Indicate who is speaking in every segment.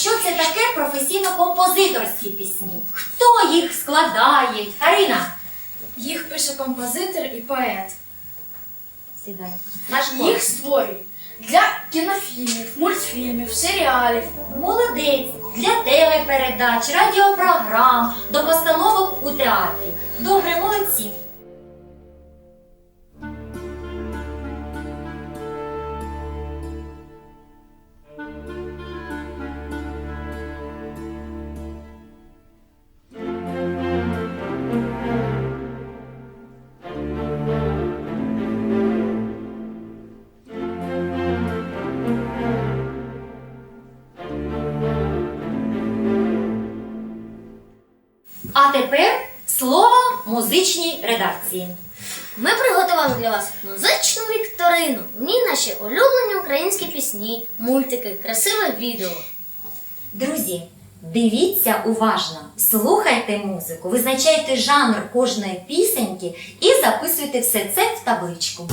Speaker 1: що це таке професійно-композиторські пісні? Хто їх складає? Карина,
Speaker 2: Їх пише композитор і поет.
Speaker 1: сідай. Наш
Speaker 2: Їх створюють для кінофільмів, мультфільмів, серіалів.
Speaker 1: Молодець для телепередач, радіопрограм, до постановок у театрі. Добре, молодці. Музичній редакції.
Speaker 3: Ми приготували для вас музичну вікторину. В ній наші улюблені українські пісні, мультики, красиве відео.
Speaker 1: Друзі, дивіться уважно, слухайте музику, визначайте жанр кожної пісеньки і записуйте все це в табличку.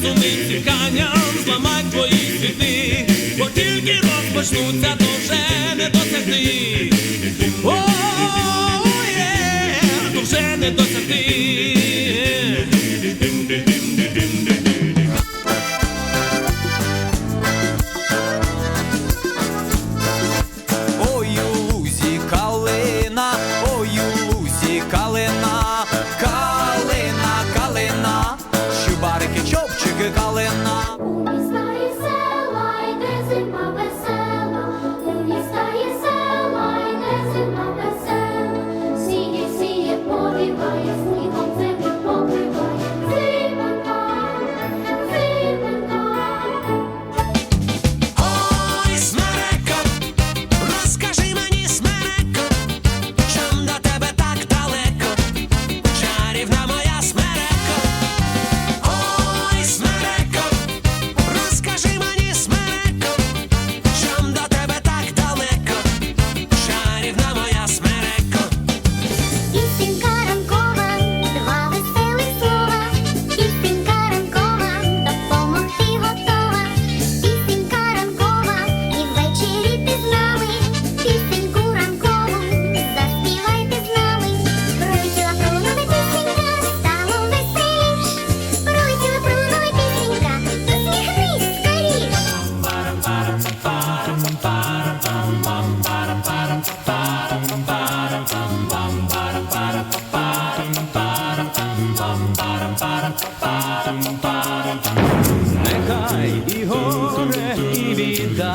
Speaker 4: Програв, не зламать твої світи, бо тільки розпочнуться, то вже не досягти. О, є, то вже не досягти.
Speaker 5: Нехай і горе, і біда,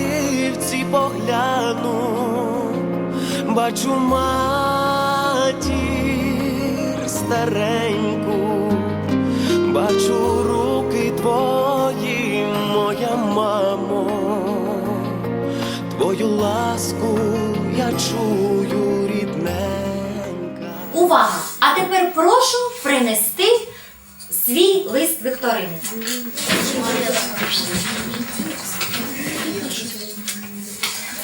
Speaker 6: погляну, бачу матір стареньку, бачу руки твої, моя мамо, твою ласку я чую рідненька.
Speaker 1: Увага! А тепер прошу принести свій лист Вікторини.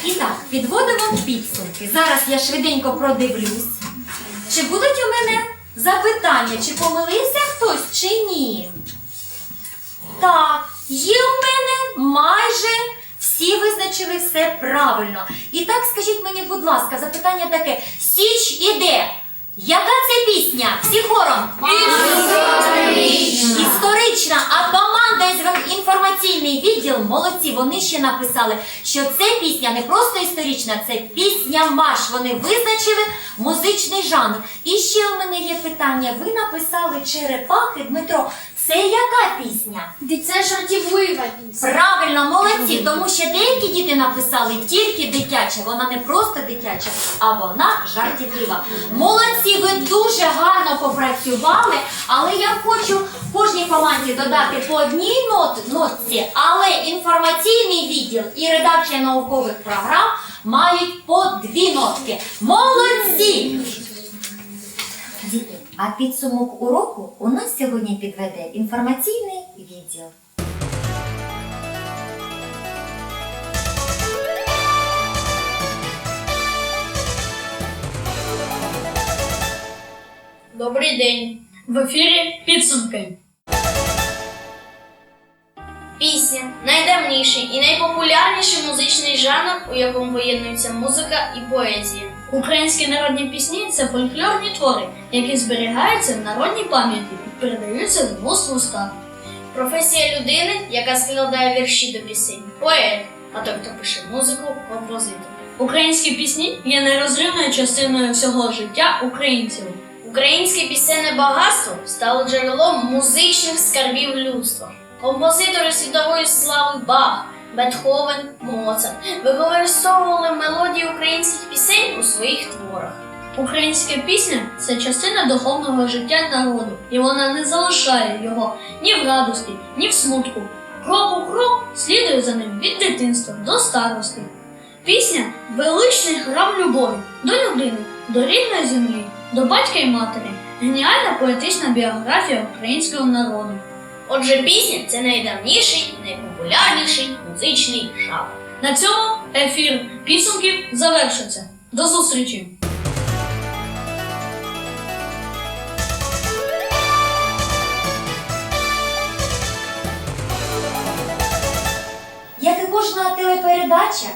Speaker 1: І так, підводимо підсумки. Зараз я швиденько продивлюсь. Чи будуть у мене запитання, чи помилився хтось, чи ні? Так, є у мене майже всі визначили все правильно. І так скажіть мені, будь ласка, запитання таке: Січ іде. Яка це пісня? Всі хором? Інформаційний молодці. Вони ще написали, що це пісня не просто історична, це пісня марш. Вони визначили музичний жанр. І ще у мене є питання. Ви написали черепахи, Дмитро. Це яка пісня?
Speaker 2: Це жартівлива пісня.
Speaker 1: Правильно, молодці, тому що деякі діти написали тільки дитяче. Вона не просто дитяча, а вона жартівлива. Молодці, ви дуже гарно попрацювали, але я хочу кожній команді додати по одній нот, нотці, але інформаційний відділ і редакція наукових програм мають по дві нотки. Молодці! А підсумок уроку у нас сьогодні підведе інформаційний відділ.
Speaker 2: Добрий день. В ефірі підсумки.
Speaker 3: Пісня найдавніший і найпопулярніший музичний жанр, у якому поєднується музика і поезія.
Speaker 2: Українські народні пісні це фольклорні твори, які зберігаються в народній пам'яті і передаються з вуст в уста.
Speaker 3: Професія людини, яка складає вірші до пісень, поет, а той, хто пише музику, композитор.
Speaker 2: Українські пісні є нерозривною частиною всього життя українців.
Speaker 3: Українське пісенне багатство стало джерелом музичних скарбів людства. Композитори світової слави Бах, Бетховен, Моцарт використовували мелодії українських пісень у своїх творах.
Speaker 2: Українська пісня це частина духовного життя народу, і вона не залишає його ні в радості, ні в смутку. Крок у крок слідує за ним від дитинства до старості. Пісня величний храм любові до людини, до рідної землі, до батька і матері. Геніальна поетична біографія українського народу.
Speaker 3: Отже, пісня це найдавніший і найпопулярніший музичний жанр.
Speaker 2: На цьому ефір підсумків завершиться. До зустрічі!
Speaker 1: Як і кожна телепередача,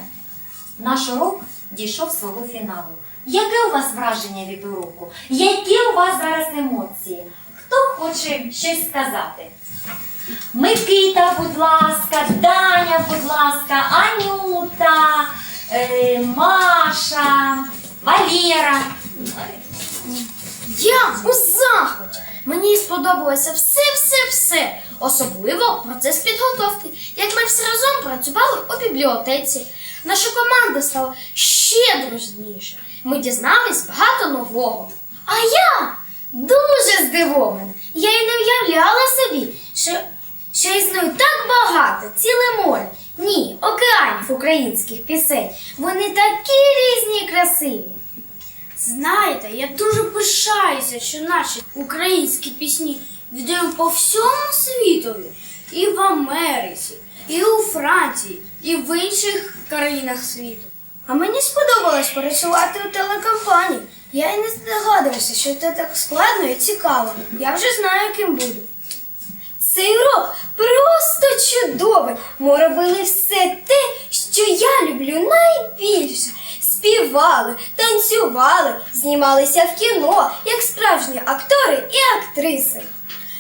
Speaker 1: наш урок дійшов свого фіналу. Яке у вас враження від уроку? Які у вас зараз емоції? Хто хоче щось сказати? Микита, будь ласка, Даня, будь ласка, Анюта, е, Маша, Валера.
Speaker 7: Я у захваті. Мені сподобалося все-все-все. Особливо процес підготовки, як ми всі разом працювали у бібліотеці. Наша команда стала ще дружніше. Ми дізнались багато нового. А я дуже здивована. Я й не уявляла собі, що, що існує так багато, ціле море. Ні, океанів українських пісень. Вони такі різні і красиві. Знаєте, я дуже пишаюся, що наші українські пісні відомі по всьому світові. І в Америці, і у Франції, і в інших країнах світу. А мені сподобалось пересувати у телекомпанії. Я й не здогадувався, що це так складно і цікаво. Я вже знаю, яким буду. Цей урок просто чудовий. Ми робили все те, що я люблю найбільше. Співали, танцювали, знімалися в кіно, як справжні актори і актриси.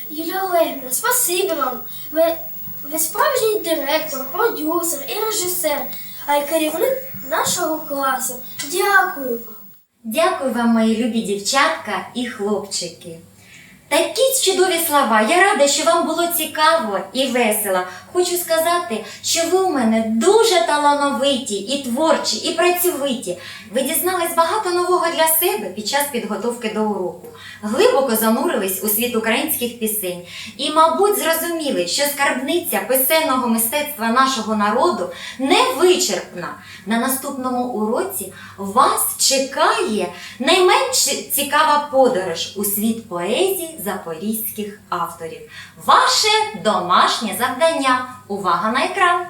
Speaker 7: Юлія Олегівна, спасибі вам. Ви, ви справжній директор, продюсер і режисер, а й керівник нашого класу. Дякую вам.
Speaker 1: Дякую вам, мої любі дівчатка і хлопчики. Такі чудові слова. Я рада, що вам було цікаво і весело. Хочу сказати, що ви у мене дуже талановиті, і творчі, і працьовиті. Ви дізнались багато нового для себе під час підготовки до уроку. Глибоко занурились у світ українських пісень і, мабуть, зрозуміли, що скарбниця писенного мистецтва нашого народу не вичерпна. На наступному уроці вас чекає найменш цікава подорож у світ поезії запорізьких авторів. Ваше домашнє завдання. Увага на екран!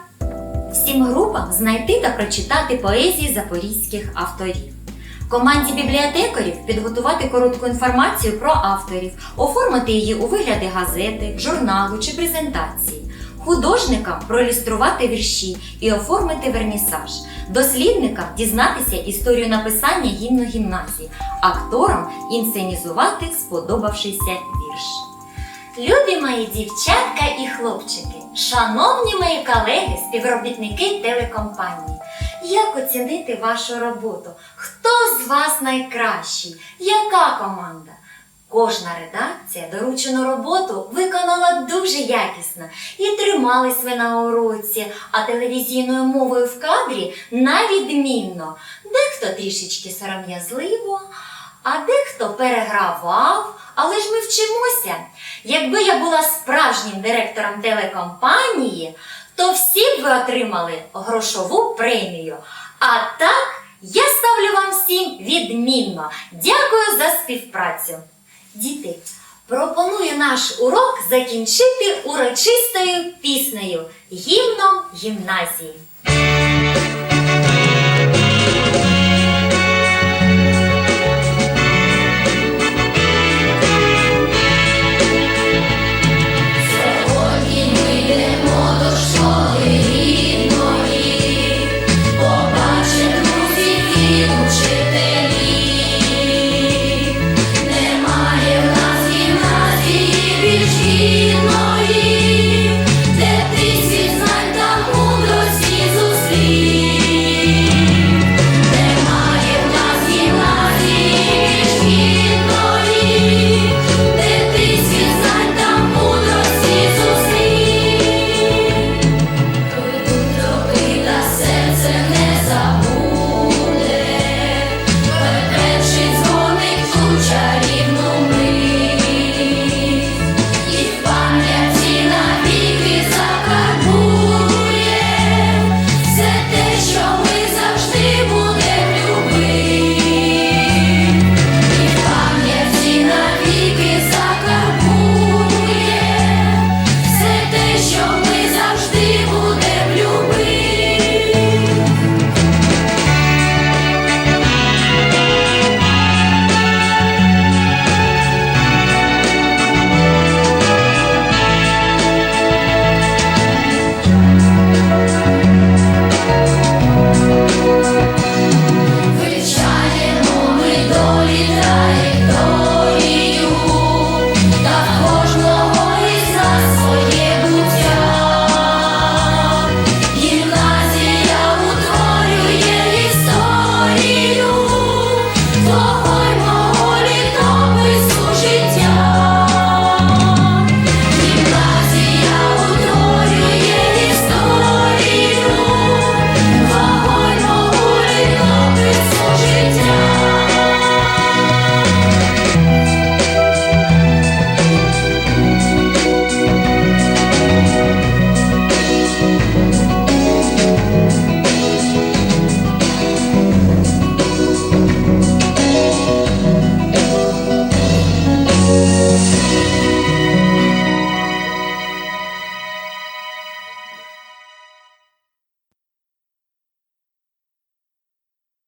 Speaker 1: Всім групам знайти та прочитати поезії запорізьких авторів. Команді бібліотекарів підготувати коротку інформацію про авторів, оформити її у вигляді газети, журналу чи презентації. Художникам проілюструвати вірші і оформити вернісаж. Дослідникам дізнатися історію написання гімну гімназії, акторам інсценізувати сподобавшийся вірш. Любі мої дівчатка і хлопчики, шановні мої колеги, співробітники телекомпанії, як оцінити вашу роботу? Хто з вас найкращий? Яка команда? Кожна редакція доручену роботу виконала дуже якісно і тримались ви на уроці, а телевізійною мовою в кадрі навідмінно. Дехто трішечки сором'язливо, а дехто перегравав, але ж ми вчимося. Якби я була справжнім директором телекомпанії, то всі б ви отримали грошову премію. А так я ставлю вам всім відмінно. Дякую за співпрацю. Діти, пропоную наш урок закінчити урочистою піснею гімном гімназії.